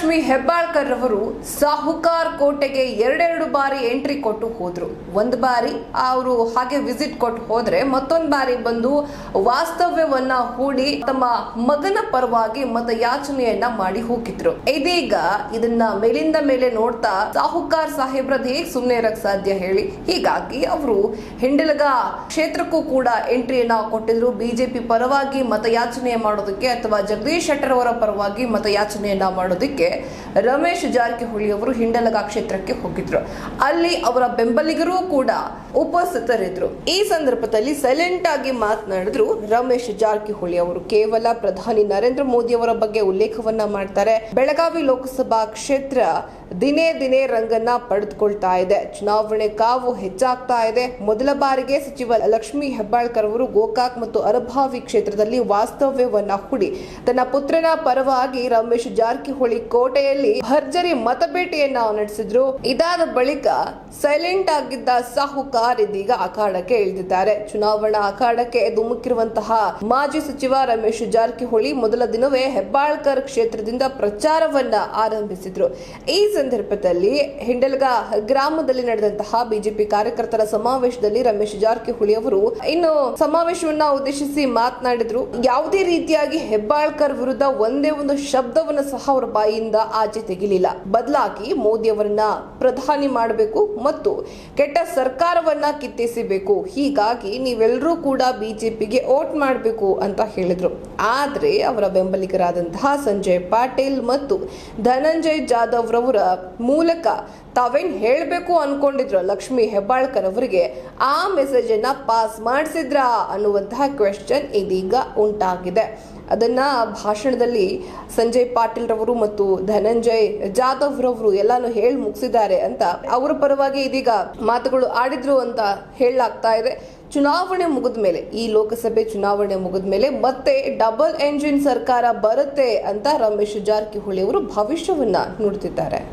ವಿಜಯಲಕ್ಷ್ಮಿ ಹೆಬ್ಬಾಳ್ಕರ್ ಅವರು ಸಾಹುಕಾರ್ ಕೋಟೆಗೆ ಎರಡೆರಡು ಬಾರಿ ಎಂಟ್ರಿ ಕೊಟ್ಟು ಹೋದ್ರು. ಒಂದು ಬಾರಿ ಅವರು ಹಾಗೆ ವಿಸಿಟ್ ಕೊಟ್ಟು ಹೋದ್ರೆ ಮತ್ತೊಂದು ಬಾರಿ ಬಂದು ವಾಸ್ತವ್ಯವನ್ನ ಹೂಡಿ ತಮ್ಮ ಮಗನ ಪರವಾಗಿ ಮತಯಾಚನೆಯನ್ನ ಮಾಡಿ ಹೋಗಿದ್ರು. ಇದೀಗ ಇದನ್ನ ಮೇಲಿಂದ ಮೇಲೆ ನೋಡ್ತಾ ಸಾಹುಕಾರ್ ಸಾಹೇಬ್ರದ್ ಹೇಗೆ ಸುಮ್ಮನೆ ಇರಕ್ ಸಾಧ್ಯ ಹೇಳಿ. ಹೀಗಾಗಿ ಅವರು ಹಿಂಡಲಗ ಕ್ಷೇತ್ರಕ್ಕೂ ಕೂಡ ಎಂಟ್ರಿಯನ್ನ ಕೊಟ್ಟಿದ್ರು. ಬಿಜೆಪಿ ಪರವಾಗಿ ಮತಯಾಚನೆ ಮಾಡೋದಕ್ಕೆ ಅಥವಾ ಜಗದೀಶ್ ಶೆಟ್ಟರ್ ಅವರ ಪರವಾಗಿ ಮತಯಾಚನೆಯನ್ನ ಮಾಡೋದಕ್ಕೆ ರಮೇಶ್ ಜಾರಕಿಹೊಳಿ ಅವರು ಹಿಂಡಲಗ ಕ್ಷೇತ್ರಕ್ಕೆ ಹೋಗಿದ್ರು. ಅಲ್ಲಿ ಅವರ ಬೆಂಬಲಿಗರು ಕೂಡ ಉಪಸ್ಥಿತರಿದ್ರು. ಈ ಸಂದರ್ಭದಲ್ಲಿ ಸೈಲೆಂಟ್ ಆಗಿ ಮಾತನಾಡಿದ್ರು ರಮೇಶ್ ಜಾರಕಿಹೊಳಿ ಅವರು. ಕೇವಲ ಪ್ರಧಾನಿ ನರೇಂದ್ರ ಮೋದಿ ಅವರ ಬಗ್ಗೆ ಉಲ್ಲೇಖವನ್ನ ಮಾಡ್ತಾರೆ. ಬೆಳಗಾವಿ ಲೋಕಸಭಾ ಕ್ಷೇತ್ರ ದಿನೇ ದಿನೇ ರಂಗನ್ನ ಪಡೆದುಕೊಳ್ತಾ ಇದೆ. ಚುನಾವಣೆ ಕಾವು ಹೆಚ್ಚಾಗ್ತಾ ಇದೆ. ಮೊದಲ ಬಾರಿಗೆ ಸಚಿವ ಲಕ್ಷ್ಮಿ ಹೆಬ್ಬಾಳ್ಕರ್ ಅವರು ಗೋಕಾಕ್ ಮತ್ತು ಅರಭಾವಿ ಕ್ಷೇತ್ರದಲ್ಲಿ ವಾಸ್ತವ್ಯವನ್ನ ಹೂಡಿ. ತನ್ನ ಪುತ್ರನ ಪರವಾಗಿ ರಮೇಶ್ ಜಾರಕಿಹೊಳಿ ಕೋಟೆಯಲ್ಲಿ ಭರ್ಜರಿ ಮತಬೇಟೆಯನ್ನ ನಡೆಸಿದ್ರು. ಇದಾದ ಬಳಿಕ ಸೈಲೆಂಟ್ ಆಗಿದ್ದ ಸಾಹುಕಾರ್ ಇದೀಗ ಅಖಾಡಕ್ಕೆ ಇಳಿದಿದ್ದಾರೆ. ಚುನಾವಣಾ ಅಖಾಡಕ್ಕೆ ಧುಮುಕಿರುವಂತಹ ಮಾಜಿ ಸಚಿವ ರಮೇಶ್ ಜಾರಕಿಹೊಳಿ ಮೊದಲ ದಿನವೇ ಹೆಬ್ಬಾಳ್ಕರ್ ಕ್ಷೇತ್ರದಿಂದ ಪ್ರಚಾರವನ್ನ ಆರಂಭಿಸಿದ್ರು. ಈ ಸಂದರ್ಭದಲ್ಲಿ ಹಿಂಡಲ್ಗ ಗ್ರಾಮದಲ್ಲಿ ನಡೆದಂತಹ ಬಿಜೆಪಿ ಕಾರ್ಯಕರ್ತರ ಸಮಾವೇಶದಲ್ಲಿ ರಮೇಶ್ ಜಾರಕಿಹೊಳಿ ಅವರು ಇನ್ನು ಸಮಾವೇಶವನ್ನ ಉದ್ದೇಶಿಸಿ ಮಾತನಾಡಿದ್ರು. ಯಾವುದೇ ರೀತಿಯಾಗಿ ಹೆಬ್ಬಾಳ್ಕರ್ ವಿರುದ್ಧ ಒಂದೇ ಒಂದು ಶಬ್ದವನ್ನು ಸಹ ಅವರ ಬಾಯಿಯಿಂದ ಆಚೆ ತೆಗಿಲಿಲ್ಲ. ಬದಲಾಗಿ ಮೋದಿ ಅವರನ್ನ ಪ್ರಧಾನಿ ಮಾಡಬೇಕು ಮತ್ತು ಕೆಟ್ಟ ಸರ್ಕಾರವನ್ನ ಕಿತ್ತೆಸಿಬೇಕು. ಹೀಗಾಗಿ ನೀವೆಲ್ಲರೂ ಕೂಡ ಬಿಜೆಪಿಗೆ ಓಟ್ ಮಾಡಬೇಕು ಅಂತ ಹೇಳಿದ್ರು. ಆದರೆ ಅವರ ಬೆಂಬಲಿಗರಾದಂತಹ ಸಂಜಯ್ ಪಾಟೀಲ್ ಮತ್ತು ಧನಂಜಯ್ ಜಾಧವ್ ರವರ ಮೂಲಕ ತಾವೇನು ಹೇಳಬೇಕು ಅನ್ಕೊಂಡಿದ್ರು ಲಕ್ಷ್ಮಿ ಹೆಬ್ಬಾಳ್ಕರ್ ಅವರಿಗೆ, ಆ ಮೆಸೇಜ್ ಅನ್ನ ಪಾಸ್ ಮಾಡಿಸಿದ್ರಾ ಅನ್ನುವಂತಹ ಕ್ವೆಶ್ಚನ್ ಇದೀಗ ಉಂಟಾಗಿದೆ. ಅದನ್ನ ಭಾಷಣದಲ್ಲಿ ಸಂಜಯ್ ಪಾಟೀಲ್ ರವರು ಮತ್ತು ಧನಂಜಯ್ ಜಾಧವ್ ರವರು ಎಲ್ಲಾನು ಹೇಳಿ ಮುಗಿಸಿದ್ದಾರೆ ಅಂತ ಅವರ ಪರವಾಗಿ ಇದೀಗ ಮಾತುಗಳು ಆಡಿದ್ರು ಅಂತ ಹೇಳಲಾಗ್ತಾ ಇದೆ. ಚುನಾವಣೆ ಮುಗಿದ ಮೇಲೆ, ಈ ಲೋಕಸಭೆ ಚುನಾವಣೆ ಮುಗಿದ ಮೇಲೆ ಮತ್ತೆ ಡಬಲ್ ಎಂಜಿನ್ ಸರ್ಕಾರ ಬರುತ್ತೆ ಅಂತ ರಮೇಶ್ ಜಾರಕಿಹೊಳಿ ಅವರು ಭವಿಷ್ಯವನ್ನ ನುಡಿದಿದ್ದಾರೆ.